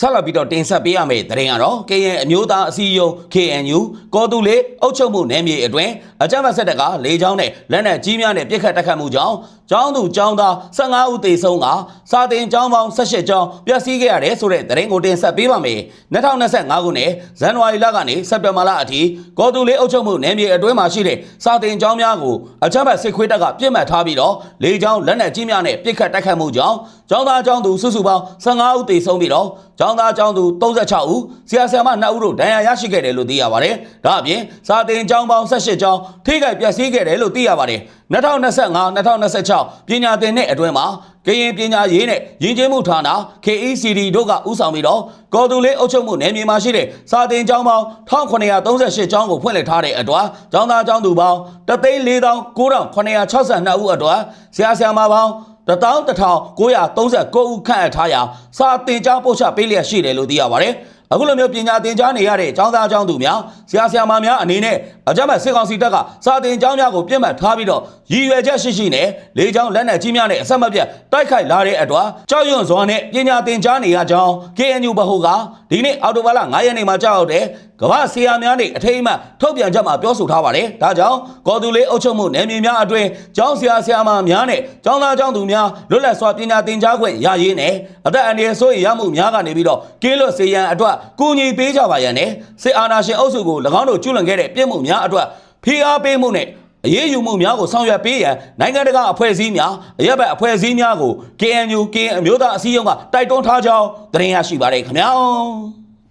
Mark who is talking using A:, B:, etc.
A: ဆက်လက်ပြီးတော့တင်ဆက်ပေးရမယ့်သတင်းကတော့ KN အမျိုးသားအစည်းအရုံး KNU ကော်တူလေးအုပ်ချုပ်မှုနယ်မြေအတွင်းအကြမ်းဖက်ဆက်တပ်ကလေကြောင်းနဲ့လက်နက်ကြီးများနဲ့ပစ်ခတ်တိုက်ခတ်မှုကြောင့်ကျောင်းသူကျောင်းသား15ဦးသေဆုံးကစာတင်ကျောင်းပေါင်း18ကျောင်းပျက်စီးခဲ့ရတယ်ဆိုတဲ့သတင်းကိုတင်ဆက်ပေးပါမယ်2025ခုနှစ်ဇန်နဝါရီလကနေစက်တင်ဘာလအထိကော်တူလေးအုပ်ချုပ်မှုနယ်မြေအတွင်းမှာရှိတဲ့စာတင်ကျောင်းများကိုအကြမ်းဖက်စစ်ခွေးတပ်ကပြစ်မှတ်ထားပြီးတော့လေကြောင်းလက်နက်ကြီးများနဲ့ပစ်ခတ်တိုက်ခတ်မှုကြောင့်ကျောင်းသားကျောင်းသူစုစုပေါင်း15ဦးသေဆုံးပြီးတော့ကျောင်းသားကျောင်းသူ36ဦးဆရာဆရာမ2ဦးတို့ဒဏ်ရာရရှိခဲ့တယ်လို့သိရပါတယ်ဒါအပြင်စာတင်ကျောင်းပေါင်း18ကျောင်းထိခိုက်ပျက်စီးခဲ့တယ်လို့သိရပါတယ်2025 2026ပညာသင်တဲ့အတွင်းမှာကရင်ပညာရေးနဲ့ယဉ်ကျေးမှုဌာန KECD တို့ကဥဆောင်ပြီးတော့ကော်တူလေးအုပ်ချုပ်မှုနယ်မြေမှာရှိတဲ့စာတင်ကျောင်းပေါင်း1938ကျောင်းကိုဖွင့်လှစ်ထားတဲ့အတွက်ကျောင်းသားကျောင်းသူပေါင်း3,4962ဦးအတွက်ဆရာဆရာမပေါင်း 11939ဦးခန့်အပ်ထားရာစာတင်ကျောင်းပို့ချပေးလျက်ရှိတယ်လို့သိရပါတယ်အခုလိုမျိုးပညာသင်ကြားနေရတဲ့ကျောင်းသားကျောင်းသူများ ဆရာဆရာမများအနေနဲ့အကြမ်းဖက်စစ်ကောင်စီတပ်ကစာတင်ကျောင်းများကိုပြစ်မှတ်ထားပြီးတော့ရည်ရွယ်ချက်ရှိရှိနဲ့လေကြောင်းလက်နက်ကြီးများနဲ့အဆက်မပြတ်တိုက်ခိုက်လာတဲ့အတွက်ကြောက်ရွံ့စွာနဲ့ပညာသင်ကြားနေရကြောင်း KNU ဘဟုကဒီနေ့အော်တိုဘာလ9ရက်နေ့မှာကြောက်တဲ့ကမ္ဘာဆရာများနဲ့အထိမ်းအမှတ်ထုတ်ပြန်ချက်မှာပြောဆိုထားပါတယ်။ဒါကြောင့်ကော်တူလေးအုပ်ချုပ်မှုနယ်မြေများအတွင်းကျောင်းဆရာဆရာမများနဲ့ကျောင်းသားကျောင်းသူများလွတ်လပ်စွာပညာသင်ကြားခွင့်ရရေးနဲ့အသက်အန္တရာယ်ဆိုရင်ရမှုများကနေပြီးတော့ကင်းလွတ်စေရန်အတွက်ကူညီပေးကြပါရန်နဲ့စစ်အာဏာရှင်အုပ်စုကို၎င်းတို့ကျူးလွန်ခဲ့တဲ့ပြစ်မှုများအတွက်ဖိအားပေးမှုနဲ့အရေးယူမှုများကိုဆောင်ရွက်ပေးရန်နိုင်ငံတကာအဖွဲ့အစည်းများအရက်ဘက်အဖွဲ့အစည်းများကို KNU KN အမျိုးသားအစည်းအရုံးကတိုက်တွန်းထားကြောင်းသတင်းရရှိပါတယ်ခင်ဗျာ